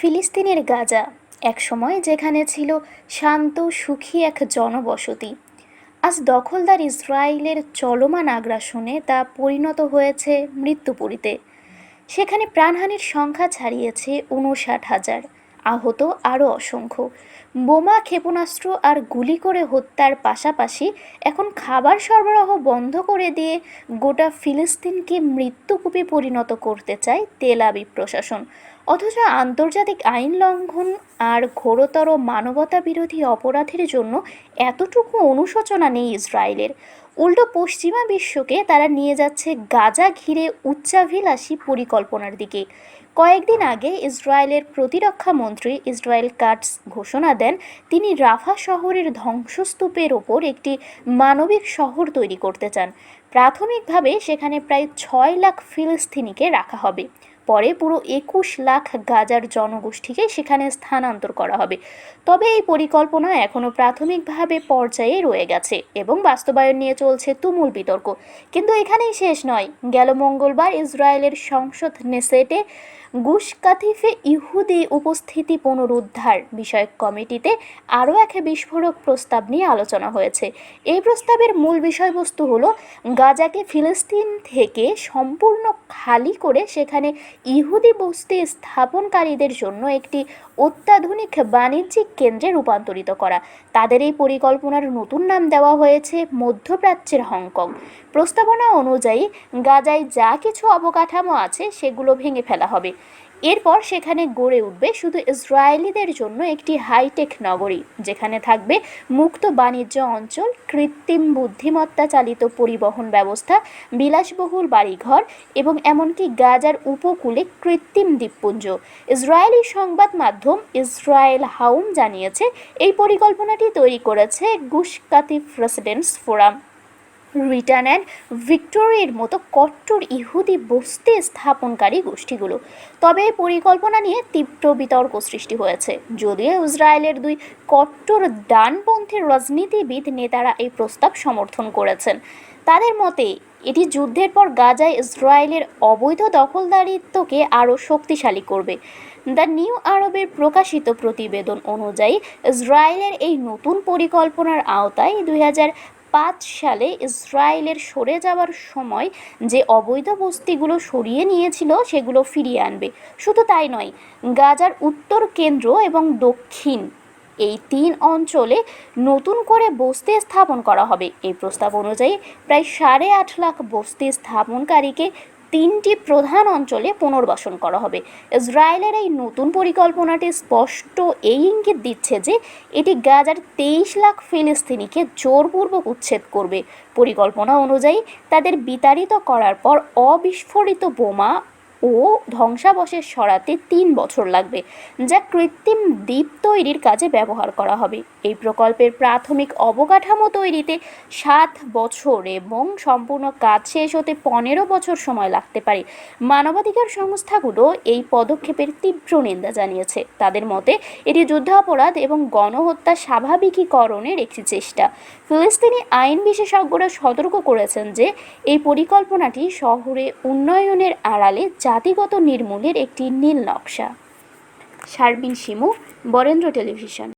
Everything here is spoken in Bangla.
ফিলিস্তিনের গাজা একসময় যেখানে ছিল শান্ত, সুখী এক জনবসতি। আজ দখলদার ইসরায়েলের চলমান আগ্রাসনে তা পরিণত হয়েছে মৃত্যুপুরীতে। সেখানে প্রাণহানির সংখ্যা ছাড়িয়েছে উনষাট হাজার। আহত আরও অসংখ্য। বোমা, ক্ষেপণাস্ত্র আর গুলি করে হত্যার পাশাপাশি এখন খাবার সরবরাহ বন্ধ করে দিয়ে গোটা ফিলিস্তিনকে মৃত্যুকূপে পরিণত করতে চায় তেল আবিব প্রশাসন। অথচ আন্তর্জাতিক আইন লঙ্ঘন আর ঘোরতর মানবতা বিরোধী অপরাধের জন্য এতটুকু অনুশোচনা নেই ইসরায়েলের। উল্টো পশ্চিমা বিশ্বকে তারা নিয়ে যাচ্ছে গাজা ঘিরে উচ্চাভিলাষী পরিকল্পনার দিকে। কয়েকদিন আগে ইসরায়েলের প্রতিরক্ষা মন্ত্রী ইসরায়েল কাটস ঘোষণা দেন, তিনি রাফা শহরের ধ্বংসস্তূপের ওপর একটি মানবিক শহর তৈরি করতে চান। প্রাথমিকভাবে সেখানে প্রায় ছয় লাখ ফিলিস্তিনিকে রাখা হবে। পরে পুরো একুশ লাখ গাজার জনগোষ্ঠীকে সেখানে স্থানান্তর করা হবে। তবে এই পরিকল্পনা এখনও প্রাথমিকভাবে পর্যায়ে রয়ে গেছে এবং বাস্তবায়ন নিয়ে চলছে তুমুল বিতর্ক। কিন্তু এখানেই শেষ নয়। গেল মঙ্গলবার ইসরায়েলের সংসদ নেসেটে গুশ কাথিফে ইহুদি উপস্থিতি পুনরুদ্ধার বিষয়ক কমিটিতে আরও এক বিস্ফোরক প্রস্তাব নিয়ে আলোচনা হয়েছে। এই প্রস্তাবের মূল বিষয়বস্তু হলো, গাজাকে ফিলিস্তিন থেকে সম্পূর্ণ খালি করে সেখানে ইহুদি বস্তি স্থাপনকারীদের জন্য একটি অত্যাধুনিক বাণিজ্যিক কেন্দ্রে রূপান্তরিত করা। তাদের এই পরিকল্পনার নতুন নাম দেওয়া হয়েছে মধ্যপ্রাচ্যের হংকং। প্রস্তাবনা অনুযায়ী, গাজায় যা কিছু অবকাঠামো আছে, সেগুলো ভেঙে ফেলা হবে। এরপর সেখানে গড়ে উঠবে শুধু ইসরায়েলিদের জন্য একটি হাইটেক নগরী, যেখানে থাকবে মুক্ত বাণিজ্য অঞ্চল, কৃত্রিম বুদ্ধিমত্তা চালিত পরিবহন ব্যবস্থা, বিলাসবহুল বাড়িঘর এবং এমনকি গাজার উপকূলে কৃত্রিম দ্বীপপুঞ্জ। ইসরায়েলি সংবাদ মাধ্যম ইসরায়েল হাউম জানিয়েছে, এই পরিকল্পনাটি তৈরি করেছে Gush Katif residents forum. Return and ভিক্টোরিয়ার মতো কট্টর ইহুদি বস্তি স্থাপনকারী গোষ্ঠীগুলো। তবে এই পরিকল্পনা নিয়ে তীব্র বিতর্ক সৃষ্টি হয়েছে। যদিও ইসরায়েলের দুই কট্টর ডানপন্থী রাজনীতিবিদ নেতারা এই প্রস্তাব সমর্থন করেছেন। তাদের মতে, এটি যুদ্ধের পর গাজায় ইসরায়েলের অবৈধ দখলদারিত্বকে আরও শক্তিশালী করবে। দ্য নিউ আরবের প্রকাশিত প্রতিবেদন অনুযায়ী, ইসরায়েলের এই নতুন পরিকল্পনার আওতায় দুই হাজার পাঁচ সালে ইসরায়েলের সরে যাওয়ার সময় যে অবৈধ বস্তিগুলো সরিয়ে নিয়েছিল সেগুলো ফিরিয়ে আনবে। শুধু তাই নয়, গাজার উত্তর কেন্দ্র এবং দক্ষিণ এই তিন অঞ্চলে নতুন করে বস্তি স্থাপন করা হবে। এই প্রস্তাব অনুযায়ী প্রায় সাড়ে আট লাখ বস্তি স্থাপনকারীকে তিনটি প্রধান অঞ্চলে পুনর্বাসন করা হবে। ইসরায়েলের এই নতুন পরিকল্পনাটি স্পষ্ট এই ইঙ্গিত দিচ্ছে যে, এটি গাজার তেইশ লাখ ফিলিস্তিনিকে জোরপূর্বক উচ্ছেদ করবে। পরিকল্পনা অনুযায়ী, তাদের বিতাড়িত করার পর অবিস্ফোরিত বোমা ও ধ্বংসাবশেষ সরাতে তিন বছর লাগবে, যা কৃত্রিম দ্বীপ তৈরির কাজে ব্যবহার করা হবে। এই প্রকল্পের প্রাথমিক অবকাঠামো তৈরিতে সাত বছর এবং সম্পূর্ণ কাজ শেষ হতে পনেরো বছর সময় লাগতে পারে। মানবাধিকার সংস্থাগুলো এই পদক্ষেপের তীব্র নিন্দা জানিয়েছে। তাদের মতে, এটি যুদ্ধাপরাধ এবং গণহত্যা স্বাভাবিকীকরণের একটি চেষ্টা। ফিলিস্তিনি আইন বিশেষজ্ঞরা সতর্ক করেছেন যে, এই পরিকল্পনাটি শহরে উন্নয়নের আড়ালে জাতিগত নির্মূলের একটি নীল নকশা। শারবিন শিমু বরেন্দ্র টেলিভিশন।